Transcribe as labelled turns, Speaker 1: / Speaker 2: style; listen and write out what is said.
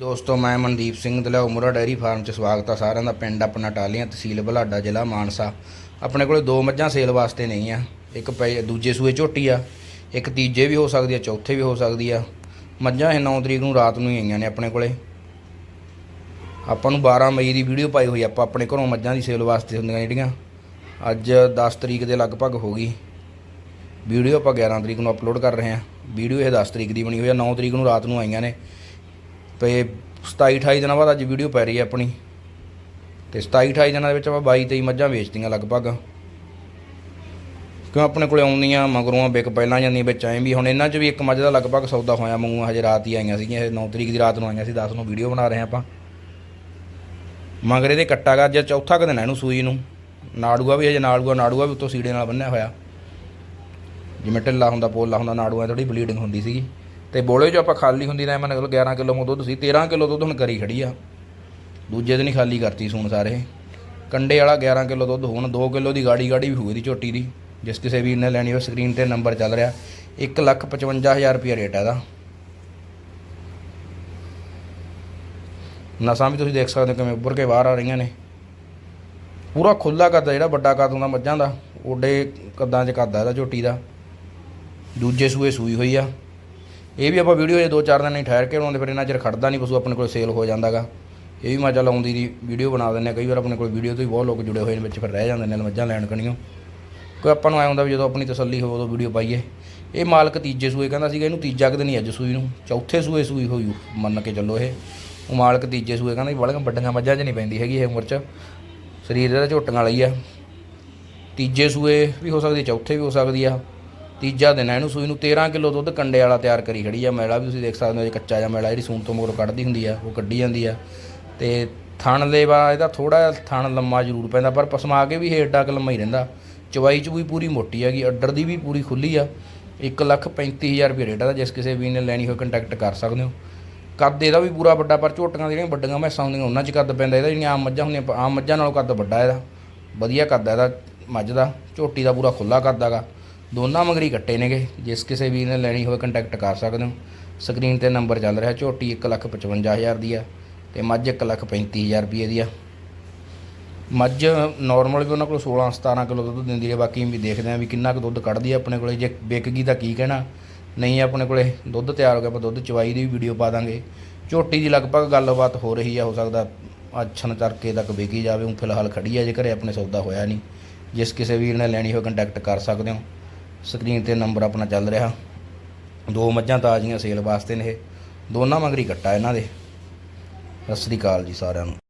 Speaker 1: ਦੋਸਤੋ, ਮੈਂ ਮਨਦੀਪ ਸਿੰਘ ਦਲਿਆਓ ਮੁਰਾ ਡੈਰੀ ਫਾਰਮ 'ਚ ਸਵਾਗਤ ਆ। ਸਾਰਿਆਂ ਦਾ ਪਿੰਡ ਆਪਣਾ ਟਾਲੀਆਂ ਤਹਿਸੀਲ ਬੁਢਲਾਡਾ ਜ਼ਿਲ੍ਹਾ ਮਾਨਸਾ। ਆਪਣੇ ਕੋਲੇ ਦੋ ਮੱਝਾਂ ਸੇਲ ਵਾਸਤੇ ਨਹੀਂ ਆ। ਇੱਕ ਪੈ- ਦੂਜੇ ਸੂਏ ਝੋਟੀ ਆ। ਇੱਕ ਤੀਜੇ ਵੀ ਹੋ ਸਕਦੀ ਆ, ਚੌਥੇ ਵੀ ਹੋ ਸਕਦੀ ਆ। ਮੱਝਾਂ ਇਹ 9 ਤਰੀਕ ਨੂੰ ਰਾਤ ਨੂੰ ਹੀ ਆਈਆਂ ਨੇ ਆਪਣੇ ਕੋਲੇ। ਆਪਾਂ ਨੂੰ 12 ਮਈ ਦੀ ਵੀਡੀਓ ਪਾਈ ਹੋਈ ਆਪਾਂ ਆਪਣੇ ਘਰੋਂ ਮੱਝਾਂ ਦੀ ਸੇਲ ਵਾਸਤੇ ਹੁੰਦੀਆਂ ਜਿਹੜੀਆਂ। ਅੱਜ 10 ਤਰੀਕ ਦੇ ਲਗਭਗ ਹੋ ਗਈ। ਵੀਡੀਓ ਆਪਾਂ 11 ਤਰੀਕ ਨੂੰ ਅਪਲੋਡ ਕਰ ਰਹੇ ਹਾਂ ਵੀਡੀਓ ਇਹ 10 ਤਰੀਕ ਦੀ ਬਣੀ ਹੋਈ ਆ। 9 ਤਰੀਕ ਨੂੰ ਰਾਤ ਨੂੰ ਆਈਆਂ ਨੇ। ਤੇ 27 28 ਦਿਨਾਂ ਬਾਅਦ ਅੱਜ ਵੀਡੀਓ ਪੈ ਰਹੀ ਹੈ ਆਪਣੀ। ਤੇ 27 28 ਦਿਨਾਂ ਦੇ ਵਿੱਚ ਆਪਾਂ 22 23 ਮੱਝਾਂ ਵੇਚਤੀਆਂ ਲਗਭਗ। ਕਿਉਂ ਆਪਣੇ ਕੋਲੇ ਆਉਂਦੀਆਂ, ਮਗਰੋਂ ਵਿਕ ਪਹਿਲਾਂ ਜਾਂਦੀਆਂ, ਵਿੱਚ ਐਂ ਵੀ ਹੁਣ ਇਹਨਾਂ 'ਚ ਵੀ ਇੱਕ ਮੱਝ ਦਾ ਲਗਭਗ ਸੌਦਾ ਹੋਇਆ ਮੰਗੂ ਹਜੇ ਰਾਤ ਹੀ ਆਈਆਂ ਸੀਗੀਆਂ, ਇਹ 9 ਤਰੀਕ ਦੀ ਰਾਤ ਨੂੰ ਆਈਆਂ ਸੀ 10 ਨੂੰ ਵੀਡੀਓ ਬਣਾ ਰਹੇ ਹਾਂ ਆਪਾਂ। ਮਗਰੇ ਦੇ ਕੱਟਾ ਗਾ, ਅੱਜ ਚੌਥਾ ਕੁ ਦਿਨ ਹੈ ਇਹਨੂੰ ਸੂਈ ਨੂੰ। ਨਾੜੂਆ ਵੀ ਹਜੇ, ਨਾੜੂਆ ਨਾੜੂਆ ਵੀ ਉੱਤੋਂ ਸੀੜੇ ਨਾਲ ਬੰਨਿਆ ਹੋਇਆ। ਜਿਵੇਂ ਢਿੱਲਾ ਹੁੰਦਾ, ਪੋਲਾ ਹੁੰਦਾ, ਨਾੜੂਆਂ ਥੋੜੀ ਬਲੀਡਿੰਗ ਹੁੰਦੀ ਸੀਗੀ। ਤੇ ਬੋਲੇ ਜੋ ਆਪਾਂ ਖਾਲੀ ਹੁੰਦੀ ਨਾ ਮਨ 11 ਕਿਲੋ ਮੋ ਦੁੱਧ ਸੀ 13 ਕਿਲੋ ਦੁੱਧ ਹੁਣ ਕਰੀ ਖੜੀ ਆ। ਦੂਜੇ ਦਿਨ ਹੀ ਖਾਲੀ ਕਰਤੀ ਸੂਣ ਸਾਰੇ। ਕੰਡੇ ਵਾਲਾ 11 ਕਿਲੋ ਦੁੱਧ, ਹੁਣ 2 ਕਿਲੋ ਦੀ ਗਾੜੀ ਗਾੜੀ ਵੀ ਹੋਈ ਦੀ ਝੋਟੀ ਦੀ। ਜਿਸ ਕਿਸੇ ਵੀਰ ਨੇ ਲੈਣੀ ਹੋ ਸਕਰੀਨ ਤੇ ਨੰਬਰ ਚੱਲ ਰਿਹਾ। 155000 ਰੁਪਏ ਰੇਟ ਹੈ ਇਹਦਾ। ਨਸਾਂ ਵੀ ਤੁਸੀਂ ਦੇਖ ਸਕਦੇ ਹੋ ਕਿਵੇਂ ਉੱਭਰ ਕੇ ਬਾਹਰ ਆ ਰਹੀਆਂ ਨੇ। ਪੂਰਾ ਖੁੱਲਾ ਕਰਦਾ ਜਿਹੜਾ ਵੱਡਾ ਕੱਦ ਹੁੰਦਾ ਮੱਝਾਂ ਦਾ ਓਡੇ ਕੱਦਾਂ 'ਚ ਕਰਦਾ ਇਹਦਾ ਝੋਟੀ ਦਾ। ਦੂਜੇ ਸੂਏ ਸੂਈ ਹੋਈ ਆ। ਇਹ ਵੀ ਆਪਾਂ ਵੀਡੀਓ ਜੇ ਦੋ ਚਾਰ ਦਿਨ ਨਹੀਂ ਠਹਿਰ ਕੇ ਬਣਾਉਂਦੇ, ਫਿਰ ਇਹਨਾਂ ਚਿਰ ਖੜਦਾ ਨਹੀਂ, ਪਸ਼ੂ ਆਪਣੇ ਕੋਲ ਸੇਲ ਹੋ ਜਾਂਦਾਗਾ। ਇਹ ਵੀ ਮੈਂ ਚੱਲ ਆਉਂਦੀ ਦੀ ਵੀਡੀਓ ਬਣਾ ਦਿੰਦੇ ਹਾਂ, ਕਈ ਵਾਰ ਆਪਣੇ ਕੋਲ ਵੀਡੀਓ ਤੋਂ ਹੀ ਬਹੁਤ ਲੋਕ ਜੁੜੇ ਹੋਏ ਨੇ, ਵਿੱਚ ਫਿਰ ਰਹਿ ਜਾਂਦੇ ਨੇ, ਮੱਝਾਂ ਲੈਣ ਕਣੀਓ। ਕੋਈ ਆਪਾਂ ਨੂੰ ਐ ਹੁੰਦਾ ਵੀ ਜਦੋਂ ਆਪਣੀ ਤਸੱਲੀ ਹੋਵੇ, ਉਦੋਂ ਵੀਡੀਓ ਪਾਈਏ। ਇਹ ਮਾਲਕ ਤੀਜੇ ਸੂਏ ਕਹਿੰਦਾ ਸੀਗਾ, ਇਹਨੂੰ ਤੀਜਾ ਕਦੇ ਨਹੀਂ ਅੱਜ ਸੂਈ ਨੂੰ, ਚੌਥੇ ਸੂਏ ਸੂਈ ਹੋਈ, ਮੰਨ ਕੇ ਚੱਲੋ ਇਹ। ਉਹ ਮਾਲਕ ਤੀਜੇ ਸੂਏ ਕਹਿੰਦਾ ਵੀ ਬੜੀਆਂ ਵੱਡੀਆਂ ਮੱਝਾਂ 'ਚ ਨਹੀਂ ਪੈਂਦੀ ਹੈਗੀ ਇਹ ਉਮਰ 'ਚ। ਸਰੀਰ ਇਹਦਾ ਝੋਟੀਆਂ ਵਾਲੀ ਆ। ਤੀਜੇ ਸੂਏ ਵੀ ਹੋ ਸਕਦੀ, ਚੌਥੇ ਵੀ ਹੋ ਸਕਦੀ ਆ। ਤੀਜਾ ਦਿਨ ਹੈ ਇਹਨੂੰ ਸੂਈ ਨੂੰ 13 ਕਿਲੋ ਦੁੱਧ ਕੰਡੇ ਵਾਲਾ ਤਿਆਰ ਕਰੀ ਖੜੀ ਆ। ਮੈਲਾ ਵੀ ਤੁਸੀਂ ਦੇਖ ਸਕਦੇ ਹੋ, ਇਹ ਕੱਚਾ ਜਿਹਾ ਮੈਲਾ, ਜਿਹੜੀ ਸੂਣ ਤੋਂ ਮੋਰ ਕੱਢਦੀ ਹੁੰਦੀ ਆ, ਉਹ ਕੱਢੀ ਜਾਂਦੀ ਆ। ਤੇ ਥਣ ਲੇਵਾ ਇਹਦਾ ਥੋੜਾ ਥਣ ਲੰਮਾ ਜ਼ਰੂਰ ਪੈਂਦਾ, ਪਰ ਪਸਮਾ ਕੇ ਵੀ ਇਹ ਏਡਾ ਲੰਮਾ ਹੀ ਰਹਿੰਦਾ। ਚਵਾਈ ਚ ਵੀ ਪੂਰੀ ਮੋਟੀ ਹੈਗੀ ਅੱਡਰ ਦੀ ਵੀ ਪੂਰੀ ਖੁੱਲੀ ਆ। 135000 ਰੁਪਏ ਰੇਟ ਆ ਜਿਸ ਕਿਸੇ ਵੀ ਨੇ ਲੈਣੀ ਹੋਵੇ ਕੰਟੈਕਟ ਕਰ ਸਕਦੇ ਹੋ। ਕੱਦ ਇਹਦਾ ਵੀ ਪੂਰਾ ਵੱਡਾ, ਪਰ ਝੋਟੀਆਂ ਜਿਹੜੀਆਂ ਵੱਡੀਆਂ ਮੈਸਾਂ ਹੁੰਦੀਆਂ, ਉਹਨਾਂ 'ਚ ਕੱਦ ਪੈਂਦਾ। ਇਹਦਾ ਜਿਹੜੀਆਂ ਆਮ ਮੱਝਾਂ ਹੁੰਦੀਆਂ ਆਮ ਮੱਝਾਂ ਨਾਲੋਂ ਕੱਦ ਵੱਡਾ ਇਹਦਾ। ਵਧੀਆ ਕੱਦ ਇਹਦਾ, ਮੱਝ ਦਾ। ਝੋਟੀ ਦਾ ਪੂਰਾ ਖੁੱਲਾ ਕੱਦ ਹੈਗਾ। ਦੋਨਾਂ ਮਗਰੀ ਕੱਟੇ ਨੇਗੇ। ਜਿਸ ਕਿਸੇ ਵੀਰ ਨੇ ਲੈਣੀ ਹੋਵੇ ਕੰਟੈਕਟ ਕਰ ਸਕਦੇ ਹੋ। ਸਕਰੀਨ ਤੇ ਨੰਬਰ ਚੱਲ ਰਿਹਾ ਝੋਟੀ 155000 ਦੀ ਆ ਤੇ ਮੱਝ 135000 ਰੁਪਏ ਦੀ ਆ। ਮੱਝ ਨਾਰਮਲ ਵੀ ਉਹਨਾਂ ਕੋਲ 16 17 ਕਿਲੋ ਦੁੱਧ ਦਿੰਦੀ ਹੈ। ਬਾਕੀ ਵੀ ਦੇਖਦੇ ਆ ਵੀ ਕਿੰਨਾ ਕੁ ਦੁੱਧ ਕੱਢਦੀ ਹੈ ਆਪਣੇ ਕੋਲੇ। ਜੇ ਵਿਕ ਗਈ ਤਾਂ ਕੀ ਕਹਿਣਾ। ਨਹੀਂ ਆਪਣੇ ਕੋਲੇ ਦੁੱਧ ਤਿਆਰ ਹੋ ਗਿਆ, ਆਪਾਂ ਦੁੱਧ ਚਵਾਈ ਦੀ ਵੀ ਵੀਡੀਓ ਪਾ ਦਾਂਗੇ। ਝੋਟੀ ਦੀ ਲਗਭਗ ਗੱਲਬਾਤ ਹੋ ਰਹੀ ਆ, ਹੋ ਸਕਦਾ ਅੱਛਨ ਤੜਕੇ ਤੱਕ ਵਿਕੀ ਜਾਵੇ। ਹੁਣ ਫਿਲਹਾਲ ਖੜੀ ਆ, ਜੇ ਘਰੇ ਆਪਣੇ ਸੌਦਾ ਹੋਇਆ ਨਹੀਂ। ਜਿਸ ਕਿਸੇ ਵੀਰ ਨੇ ਲੈਣੀ ਹੋਵੇ ਕੰਟੈਕਟ ਕਰ ਸਕਦੇ ਹੋ। ਸਕਰੀਨ ਤੇ ਨੰਬਰ ਆਪਣਾ ਚੱਲ ਰਿਹਾ। ਦੋ ਮੱਝਾਂ ਤਾਜ਼ੀਆਂ ਸੇਲ ਵਾਸਤੇ ਨੇ ਇਹ। ਦੋਨਾਂ ਮਗਰੀ ਕੱਟਾ ਇਹਨਾਂ ਦੇ। ਸਤਿ ਸ੍ਰੀ ਅਕਾਲ ਜੀ ਸਾਰਿਆਂ ਨੂੰ।